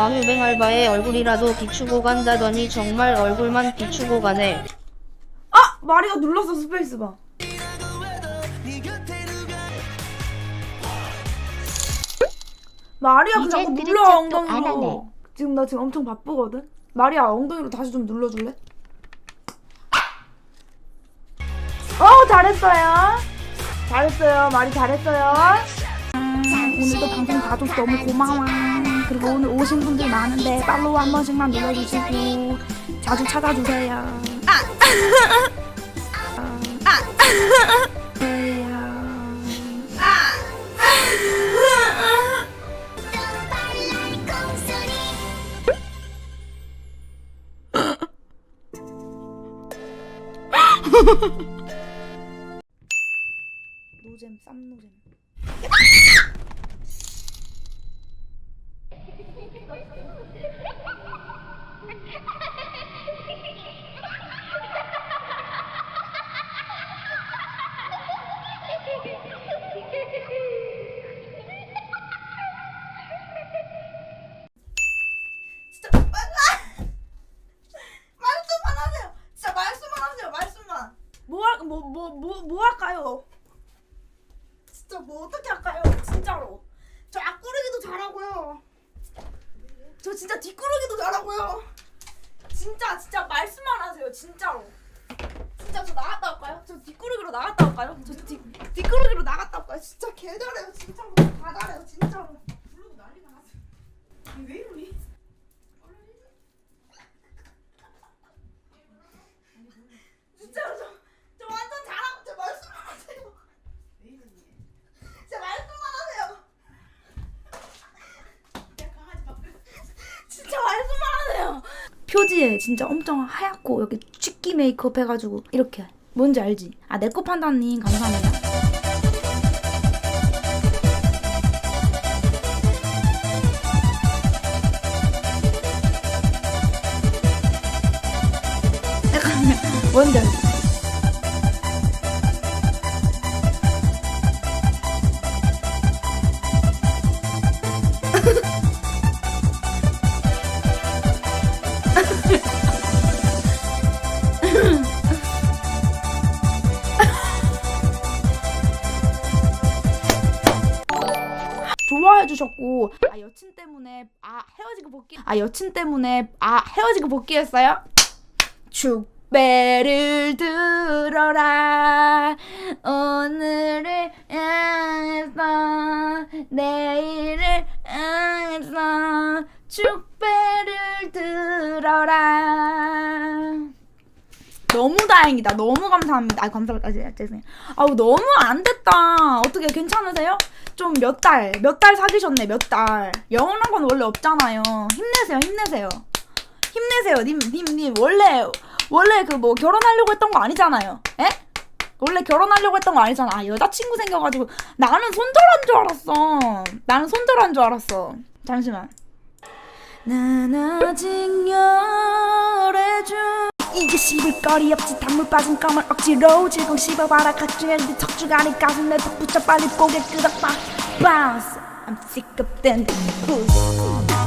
왕유뱅 알바의 얼굴이라도 비추고 간다더니 정말 얼굴만 비추고 가네. 아! 마리가 눌렀어 스페이스바 마리아 그 자꾸 그릇 눌러 짝도 안 하네. 엉덩이로 지금 나 지금 엄청 바쁘거든 마리아 엉덩이로 다시 좀 눌러줄래? 어 잘했어요 잘했어요 마리 잘했어요 음, 오늘도 방송 봐줘서 너무 고마워 그리고 오늘 오신 분들 많은데 팔로우 한 번씩만 눌러주시고 자주 찾아주세요. 아! 노잼 쌈노잼 진짜 말씀만 하세요. 진짜 말씀만 하세요. 말씀만. 뭐할뭐뭐 뭐 뭐 할까요? 진짜 뭐 어떻게 할까요? 진짜로. 저 앞구르기도 잘하고요. 저 진짜 뒷구르기도 잘하고요. 진짜 진짜 말씀만 하세요. 진짜로. 진짜 저 나갔다 올까요? 저 뒷구르기로 나갔다 올까요? 저 뒷, 뒷구르기로 나갔다 올까요? 진짜 개 잘해요. 진짜로. 다 잘해요. 진짜로. 부르고 난리 나갔어. 왜 이러니? 진짜로 저, 저 완전 잘하고 제 말씀만 하세요. 제 말씀만 하세요. 진짜 말씀만 하세요. 표지에 진짜 엄청 하얗고 여기 취기 메이크업 해가지고 이렇게 뭔지 알지? 아 내 거 판단님 감사합니다. 약간 뭔지 알지? 해 주셨고 아 여친 때문에 아 헤어지고 복귀 아 여친 때문에 아 헤어지고 복귀했어요? 축배를 들어라 오늘을 향해서 내일을 향해서 축배를 들어라 너무 다행이다. 너무 감사합니다. 아 감사합니다. 아, 죄송해요. 아우 너무 안 됐다. 어떻게 괜찮으세요? 좀 몇 달, 몇 달 사귀셨네. 몇 달. 영원한 건 원래 없잖아요. 힘내세요. 힘내세요. 힘내세요. 님, 님, 님. 원래 원래 그 뭐 결혼하려고 했던 거 아니잖아요. 에? 원래 결혼하려고 했던 거 아니잖아. 아, 여자친구 생겨가지고 나는 손절한 줄 알았어. 나는 손절한 줄 알았어. 잠시만. 이게 씹을 거리 없지 단물 빠진 껌을 억지로 질겅 씹어봐라 각질의 네 척추가니 가슴에 턱 붙여 빨리 고개 끄덕 봐 Bounce. I'm sick of that pussy